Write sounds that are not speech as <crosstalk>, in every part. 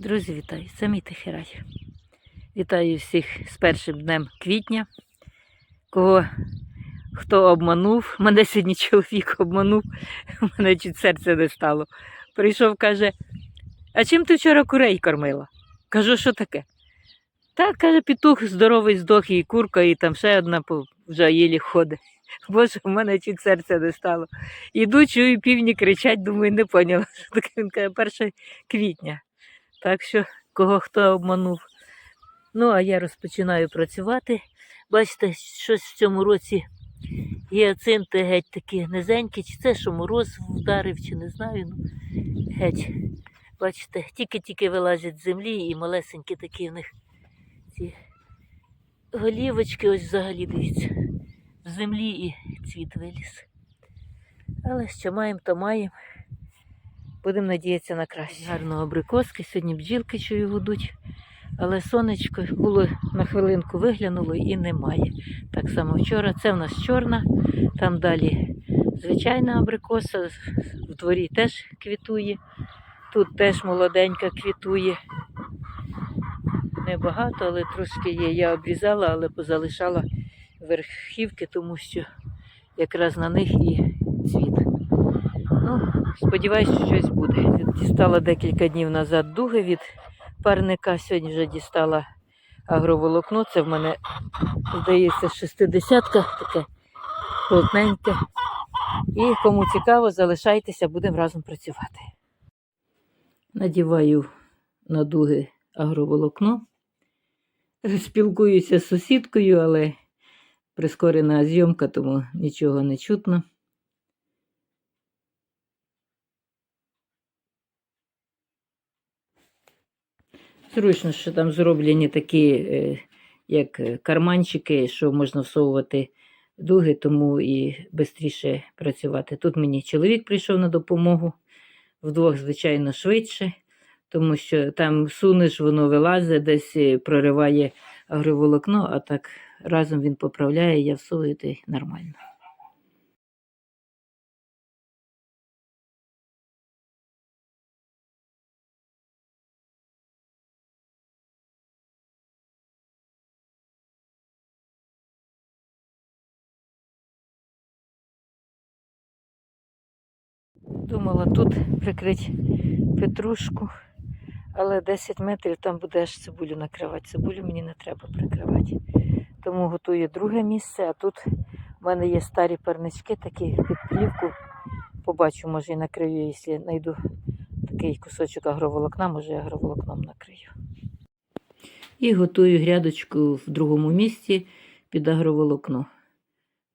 Друзі, вітаю! Це мій тихий рай. Вітаю всіх з першим днем квітня. Кого хто обманув, мене сьогодні чоловік обманув, <laughs> мене чуть серце не стало. Прийшов, каже, а чим ти вчора курей кормила? Кажу, що таке? Та, каже, петух здоровий здох, і курка, і там ще одна вже єлі ходить. <laughs> Боже, в мене чуть серце не стало. Іду, чую, півні кричать, думаю, не поняла, <laughs> що таке. Він каже, 1 квітня. Так що, кого хто обманув. Ну, а я розпочинаю працювати. Бачите, щось в цьому році гіацинти геть такі низенькі, чи це що мороз вдарив, чи не знаю. Ну, геть. Бачите, тільки-тільки вилазять з землі і малесенькі такі в них ці голівочки, ось взагалі дивіться, в землі і цвіт виліз. Але що маємо, то маємо. Будемо надіятися на краще. Гарного абрикоски. Сьогодні бджілки чую гудуть. Але сонечко було на хвилинку виглянуло і немає. Так само вчора. Це в нас чорна, там далі звичайна абрикоса, в дворі теж квітує. Тут теж молоденька квітує. Небагато, але трошки є. Я обрізала, але позалишала верхівки, тому що якраз на них і цвіт. Сподіваюся, що щось буде. Дістала декілька днів назад дуги від парника. Сьогодні вже дістала агроволокно. Це в мене, здається, шестидесятка, таке плотненьке. І кому цікаво, залишайтеся, будемо разом працювати. Надіваю на дуги агроволокно. Спілкуюся з сусідкою, але прискорена зйомка, тому нічого не чутно. Зручно, що там зроблені такі, е, як е, карманчики, що можна всовувати дуги, тому і швидше працювати. Тут мені чоловік прийшов на допомогу, вдвох, звичайно, швидше, тому що там сунеш, воно вилазить, десь е, прориває агроволокно, а так разом він поправляє, я то й нормально. Думала тут прикрити петрушку, але 10 метрів там буде аж цибулю накривати. Цибулю мені не треба прикривати. Тому готую друге місце, а тут в мене є старі парнички, такі під плівку. Побачу, може і накрию, якщо знайду такий кусочок агроволокна, може і агроволокном накрию. І готую грядочку в другому місці під агроволокно.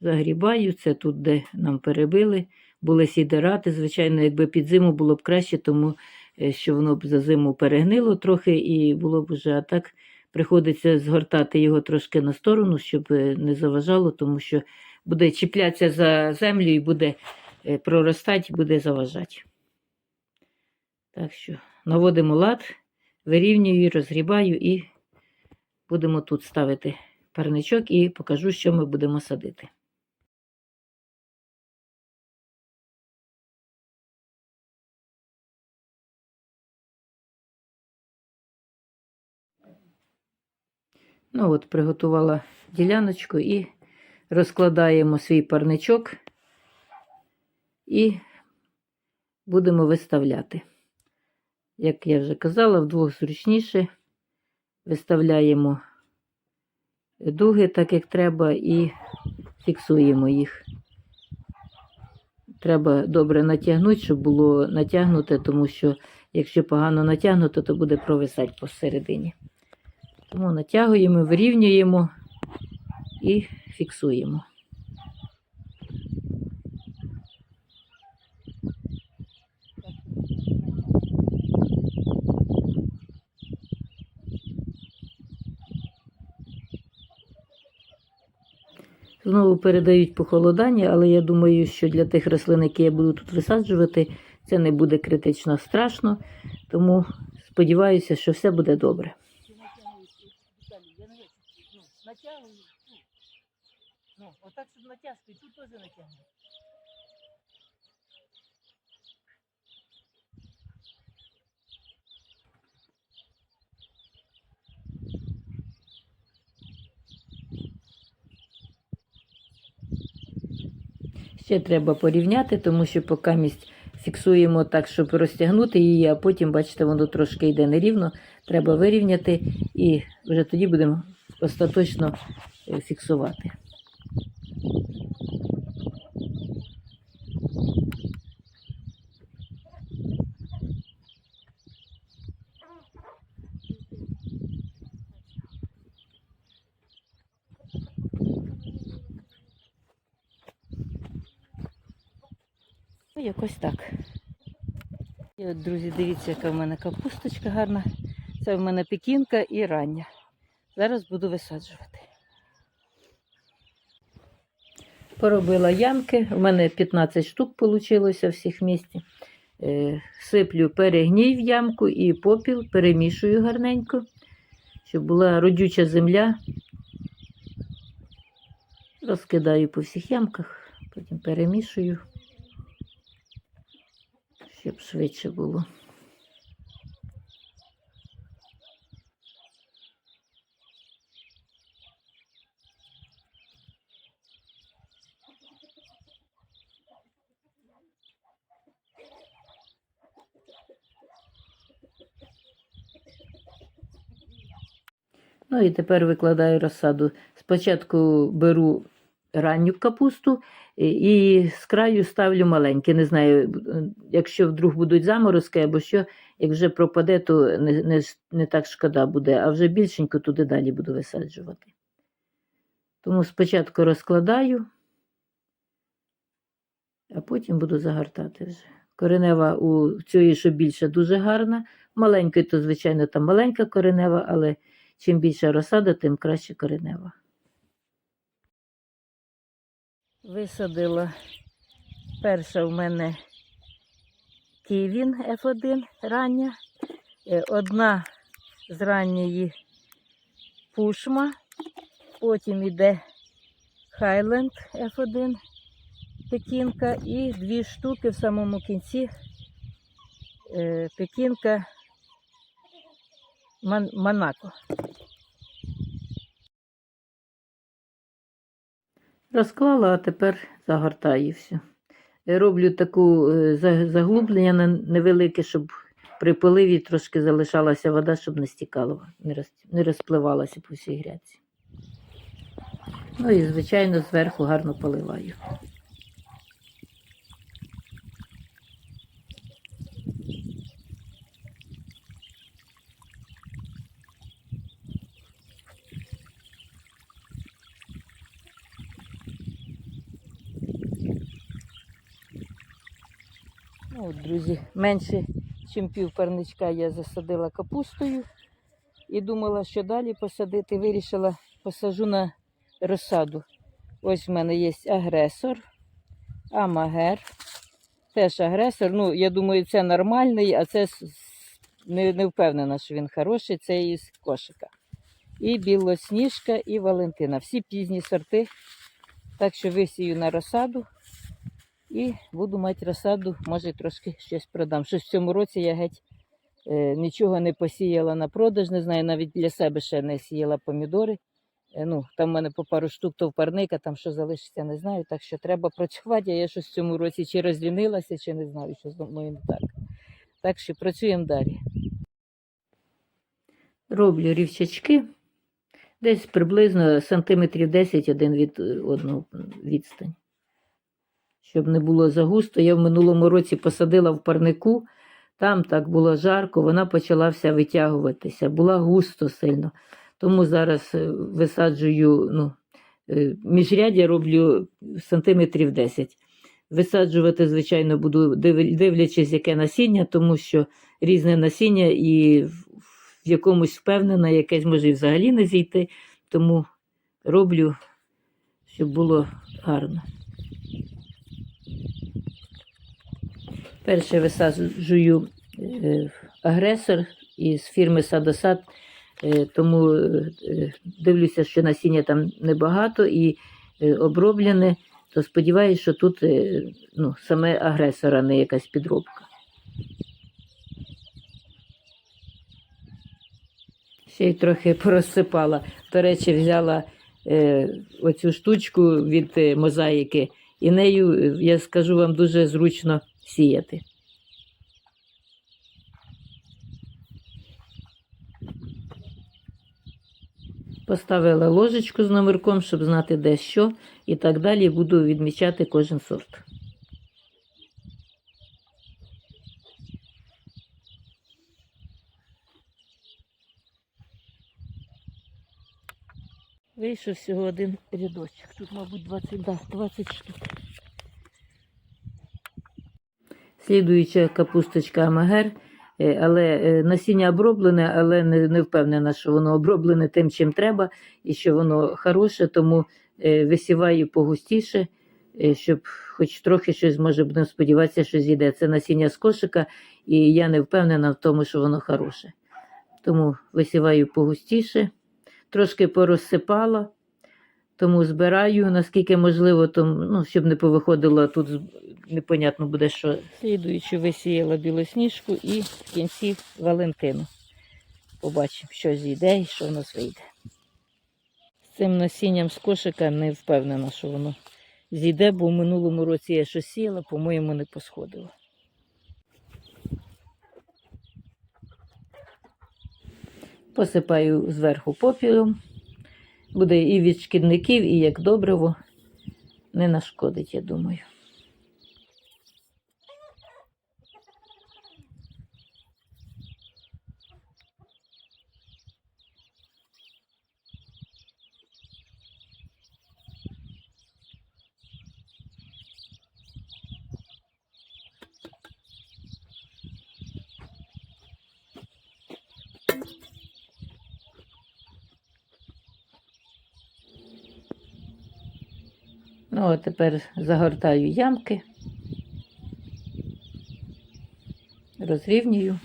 Загрібаю, це тут, де нам перебили були сідерати. Звичайно, якби під зиму було б краще, тому е, що воно б за зиму перегнило трохи і було б вже а так. Приходиться згортати його трошки на сторону, щоб е, не заважало, тому що буде чіплятися за землю і буде е, проростати, буде заважати. Так що наводимо лад, вирівнюю, розгрібаю і будемо тут ставити парничок і покажу, що ми будемо садити. Ну от, приготувала діляночку і розкладаємо свій парничок і будемо виставляти. Як я вже казала, вдвох зручніше виставляємо дуги так, як треба, і фіксуємо їх. Треба добре натягнути, щоб було натягнуте, тому що якщо погано натягнуто, то буде провисати посередині. Тому натягуємо, вирівнюємо і фіксуємо. Знову передають похолодання, але я думаю, що для тих рослин, які я буду тут висаджувати, це не буде критично страшно. Тому сподіваюся, що все буде добре натягую. Ну, отак, щоб натяжка, і тут теж натягну. Ще треба порівняти, тому що поки місць фіксуємо так, щоб розтягнути її, а потім, бачите, воно трошки йде нерівно. Треба вирівняти і вже тоді будемо остаточно е, фіксувати. Ну, якось так. І от, друзі, дивіться, яка в мене капусточка гарна. Це в мене пекінка і рання. Зараз буду висаджувати. Поробила ямки. У мене 15 штук вийшло всіх місті. Е, Сиплю перегній в ямку і попіл, перемішую гарненько, щоб була родюча земля. Розкидаю по всіх ямках, потім перемішую щоб швидше було. Ну і тепер викладаю розсаду. Спочатку беру ранню капусту і- і з краю ставлю маленькі. Не знаю, якщо вдруг будуть заморозки або що, як вже пропаде, то не, не, не так шкода буде, а вже більшенько туди далі буду висаджувати. Тому спочатку розкладаю, а потім буду загортати вже. Коренева у цієї, що більше, дуже гарна. Маленької, то, звичайно, там маленька коренева, але чим більше розсада, тим краще коренева. Висадила. Перша в мене Ківін F1 рання, е, одна з ранньої пушма, потім іде Хайленд F1 пекінка і дві штуки в самому кінці е, пекінка Монако. Розклала, а тепер загортаю все. Роблю таку е, заглублення невелике, щоб при поливі трошки залишалася вода, щоб не стікала, не, розпливалася по всій грядці. Ну і, звичайно, зверху гарно поливаю. Ну, от, друзі, менше, ніж пів парничка я засадила капустою і думала, що далі посадити. Вирішила, посажу на розсаду. Ось в мене є агресор, амагер. Теж агресор. Ну, я думаю, це нормальний, а це не, не впевнена, що він хороший. Це із кошика. І білосніжка, і Валентина. Всі пізні сорти. Так що висію на розсаду. І буду мати розсаду, може трошки щось продам. Щось в цьому році я геть е, нічого не посіяла на продаж, не знаю, навіть для себе ще не сіяла помідори. Е, ну, там в мене по пару штук то в там що залишиться, не знаю. Так що треба працювати, я щось в цьому році чи розлінилася, чи не знаю, що з мною не так. Так що працюємо далі. Роблю рівчачки. Десь приблизно сантиметрів 10 один від е, одного відстань щоб не було загусто. Я в минулому році посадила в парнику, там так було жарко, вона почала вся витягуватися, була густо сильно. Тому зараз е, висаджую, ну, е, міжрядя роблю сантиметрів 10. Висаджувати, звичайно, буду дивлячись, яке насіння, тому що різне насіння і в якомусь впевнена, якесь може і взагалі не зійти. Тому роблю, щоб було гарно. Перше висаджую е, агресор із фірми Садосад, е, тому е, дивлюся, що насіння там небагато і оброблене, то сподіваюся, що тут ну, саме агресора, не якась підробка. Ще й трохи порозсипала. До речі, взяла е, оцю штучку від мозаїки і нею, я скажу вам, дуже зручно сіяти. Поставила ложечку з номерком, щоб знати де що, і так далі буду відмічати кожен сорт. Вийшов всього один рядочок. Тут, мабуть, 20, да, 20 штук. Слідуюча капусточка Амагер, е, але е, насіння оброблене, але не, не впевнена, що воно оброблене тим, чим треба, і що воно хороше, тому е, висіваю погустіше, щоб хоч трохи щось, може, будемо сподіватися, що зійде. Це насіння з кошика, і я не впевнена в тому, що воно хороше. Тому висіваю погустіше, трошки порозсипала, тому збираю, наскільки можливо, тому, ну, щоб не повиходило тут непонятно буде, що. Слідуючи, висіяла білосніжку і в кінці Валентину. Побачимо, що зійде і що в нас вийде. З цим насінням з кошика не впевнена, що воно зійде, бо в минулому році я щось сіяла, по-моєму, не посходило. Посипаю зверху попілом. Буде і від шкідників, і як добриво. Не нашкодить, я думаю. Ну, а тепер загортаю ямки, розрівнюю.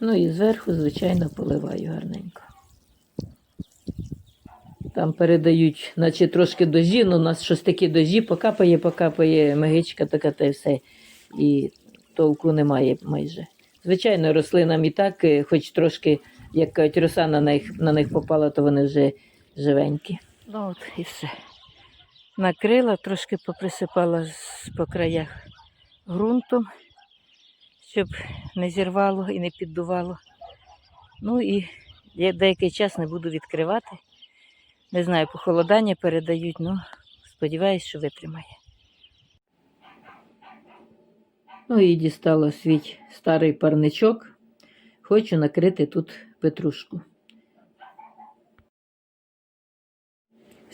Ну і зверху, звичайно, поливаю гарненько. Там передають, наче трошки дожі, ну у нас щось такі дожі, покапає, покапає, мегичка така та все. І толку немає майже. Звичайно, рослинам і так, е, хоч трошки, як кажуть, роса на них, на них попала, то вони вже живенькі. Ну от і все. Накрила, трошки поприсипала по краях ґрунтом, щоб не зірвало і не піддувало. Ну і я деякий час не буду відкривати. Не знаю, похолодання передають, ну сподіваюсь, що витримає. Ну і дістала свій старий парничок. Хочу накрити тут петрушку.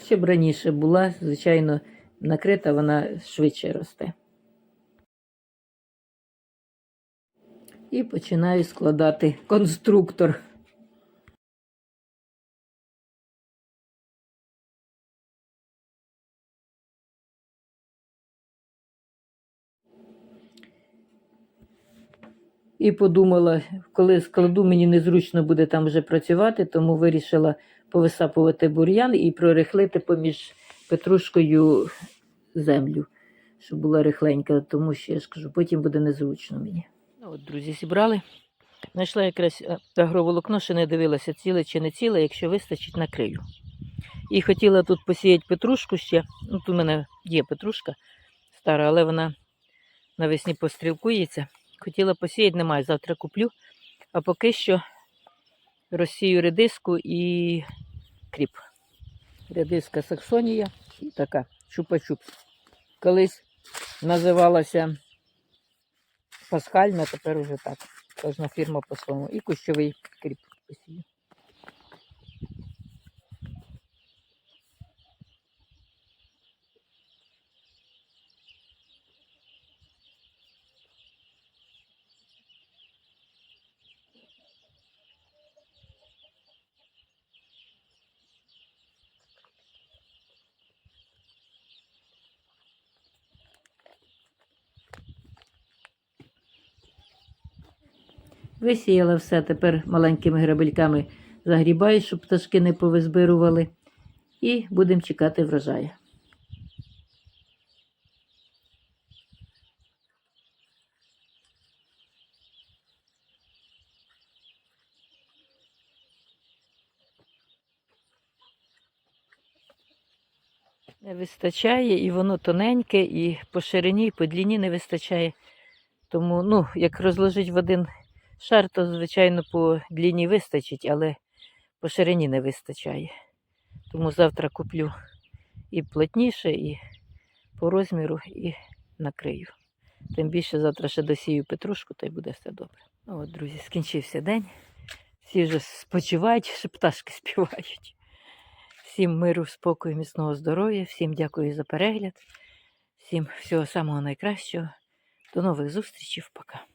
Щоб раніше була, звичайно, накрита, вона швидше росте. І починаю складати конструктор. І подумала, коли складу, мені незручно буде там вже працювати, тому вирішила повисапувати бур'ян і прорихлити поміж петрушкою землю, щоб була рихленька, тому що я ж кажу, потім буде незручно мені. Ну, от, друзі, зібрали. Знайшла якраз е, агроволокно, ще не дивилася, ціле чи не ціле, якщо вистачить, накрию. І хотіла тут посіяти петрушку ще. Ну, тут у мене є петрушка стара, але вона навесні пострілкується. Хотіла посіяти, немає, завтра куплю. А поки що розсію редиску і кріп. Редиска Саксонія і така чупа-чупс. колись називалася пасхальна, тепер уже так. Кожна фірма по-своєму. І кущовий кріп посію. Висіяла все, тепер маленькими грабельками загрібаю, щоб пташки не повизбирували. І будемо чекати врожаю. Не вистачає, і воно тоненьке, і по ширині, і по длині не вистачає. Тому, ну, як розложить в один шар, то, звичайно, по длині вистачить, але по ширині не вистачає. Тому завтра куплю і плотніше, і по розміру, і накрию. Тим більше завтра ще досію петрушку, то й буде все добре. Ну от, друзі, скінчився день. Всі вже спочивають, <laughs> ще пташки співають. Всім миру, спокою, міцного здоров'я, всім дякую за перегляд, всім всього самого найкращого. До нових зустрічей, пока.